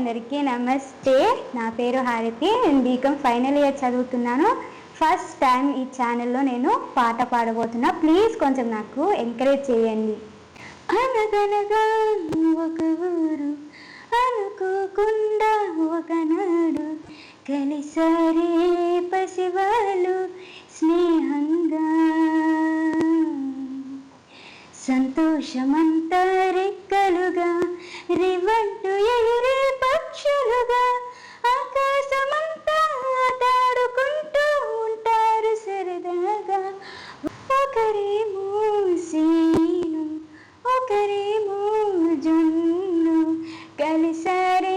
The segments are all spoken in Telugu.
అందరికీ నమస్తే. నా పేరు హారతి. నేను బీకామ్ ఫైనల్ ఇయర్ చదువుతున్నాను. ఫస్ట్ టైం ఈ ఛానల్లో నేను పాట పాడబోతున్నా. ప్లీజ్ కొంచెం నాకు ఎంకరేజ్ చేయండి. అనగనగా ఒక ఊరు అనుకోకుండా ఒకనాడు కలిసారే పసివాళ్ళు స్నేహంగా. సంతోషమంతా రెక్కలుగా రివంటు ఎగిరి పక్షులుగా ఆకాశమంతా ఆటాడుకుంటూ ఉంటారు సరదాగా. ఒకరేమో సీను ఒకరేమో జున్ను కలిసారే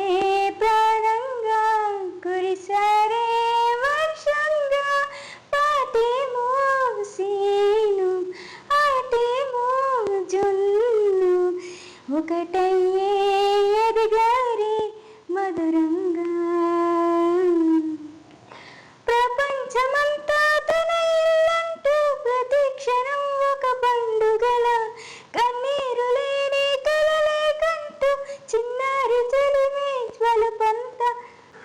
ప్రాణంగా కురిసారే వర్షంగా. పాటేమో సీను ఆటేమో జున్ను ఒకటై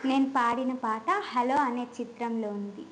నేను పాడిన పాట హలో అనే చిత్రంలో ఉంది.